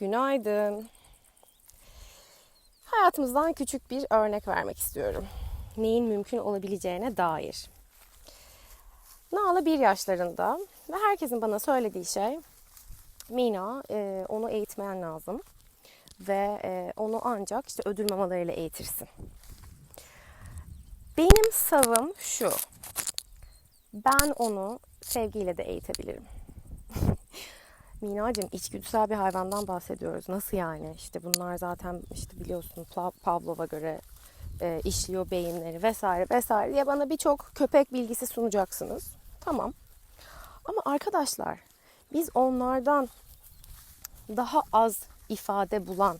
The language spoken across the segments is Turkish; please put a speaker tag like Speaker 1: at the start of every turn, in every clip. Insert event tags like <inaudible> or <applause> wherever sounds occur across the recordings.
Speaker 1: Günaydın. Hayatımızdan küçük bir örnek vermek istiyorum. Neyin mümkün olabileceğine dair. Nala bir yaşlarında ve herkesin bana söylediği şey Mina e, onu eğitmen lazım ve e, onu ancak işte ödül mamalarıyla eğitirsin. Benim savım şu. Ben onu sevgiyle de eğitebilirim. Minacığım içgüdüsel bir hayvandan bahsediyoruz. Nasıl yani? İşte bunlar zaten işte biliyorsun Pa- Pavlov'a göre e, işliyor beyinleri vesaire vesaire diye bana birçok köpek bilgisi sunacaksınız. Tamam. Ama arkadaşlar biz onlardan daha az ifade bulan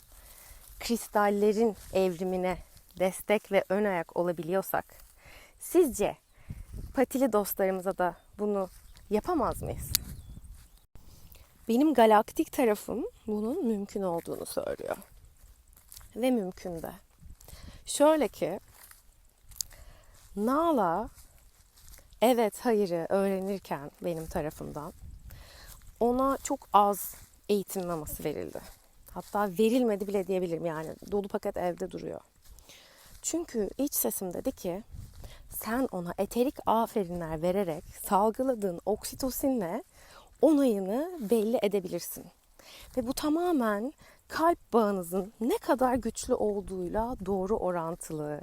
Speaker 1: kristallerin evrimine destek ve ön ayak olabiliyorsak sizce patili dostlarımıza da bunu yapamaz mıyız? Benim galaktik tarafım bunun mümkün olduğunu söylüyor. Ve mümkün de. Şöyle ki Nala evet hayırı öğrenirken benim tarafımdan ona çok az eğitim maması verildi. Hatta verilmedi bile diyebilirim yani dolu paket evde duruyor. Çünkü iç sesim dedi ki sen ona eterik aferinler vererek salgıladığın oksitosinle onayını belli edebilirsin. Ve bu tamamen kalp bağınızın ne kadar güçlü olduğuyla doğru orantılı.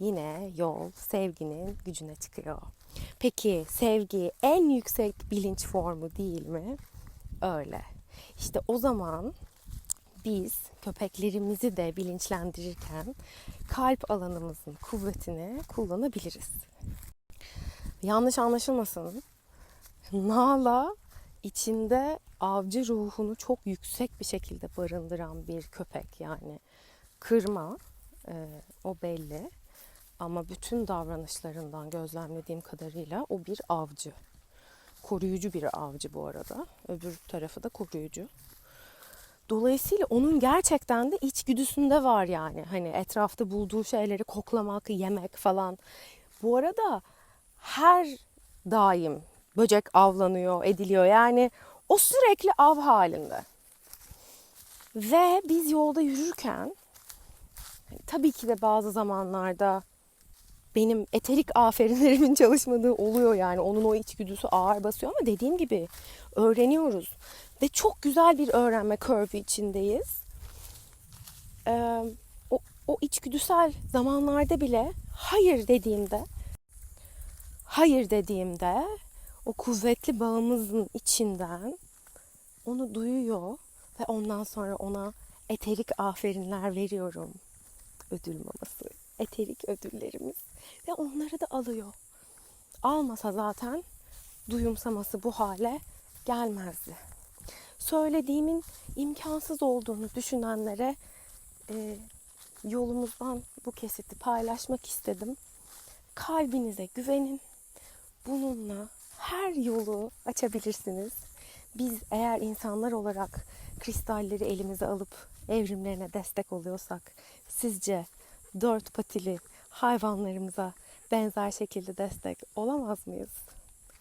Speaker 1: Yine yol sevginin gücüne çıkıyor. Peki sevgi en yüksek bilinç formu değil mi? Öyle. İşte o zaman biz köpeklerimizi de bilinçlendirirken kalp alanımızın kuvvetini kullanabiliriz. Yanlış anlaşılmasın. Nala içinde avcı ruhunu çok yüksek bir şekilde barındıran bir köpek yani kırma e, o belli ama bütün davranışlarından gözlemlediğim kadarıyla o bir avcı koruyucu bir avcı bu arada öbür tarafı da koruyucu Dolayısıyla onun gerçekten de içgüdüsünde var yani. Hani etrafta bulduğu şeyleri koklamak, yemek falan. Bu arada her daim böcek avlanıyor, ediliyor. Yani o sürekli av halinde. Ve biz yolda yürürken hani tabii ki de bazı zamanlarda benim eterik aferinlerimin <laughs> çalışmadığı oluyor yani. Onun o içgüdüsü ağır basıyor ama dediğim gibi öğreniyoruz. Ve çok güzel bir öğrenme curve içindeyiz. Ee, o, o içgüdüsel zamanlarda bile hayır dediğimde hayır dediğimde o kuvvetli bağımızın içinden onu duyuyor ve ondan sonra ona eterik aferinler veriyorum. Ödül maması. Eterik ödüllerimiz. Ve onları da alıyor. Almasa zaten duyumsaması bu hale gelmezdi. Söylediğimin imkansız olduğunu düşünenlere e, yolumuzdan bu kesiti paylaşmak istedim. Kalbinize güvenin. Bununla her yolu açabilirsiniz. Biz eğer insanlar olarak kristalleri elimize alıp evrimlerine destek oluyorsak sizce dört patili hayvanlarımıza benzer şekilde destek olamaz mıyız?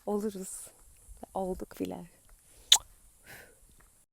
Speaker 1: Oluruz. Olduk bile.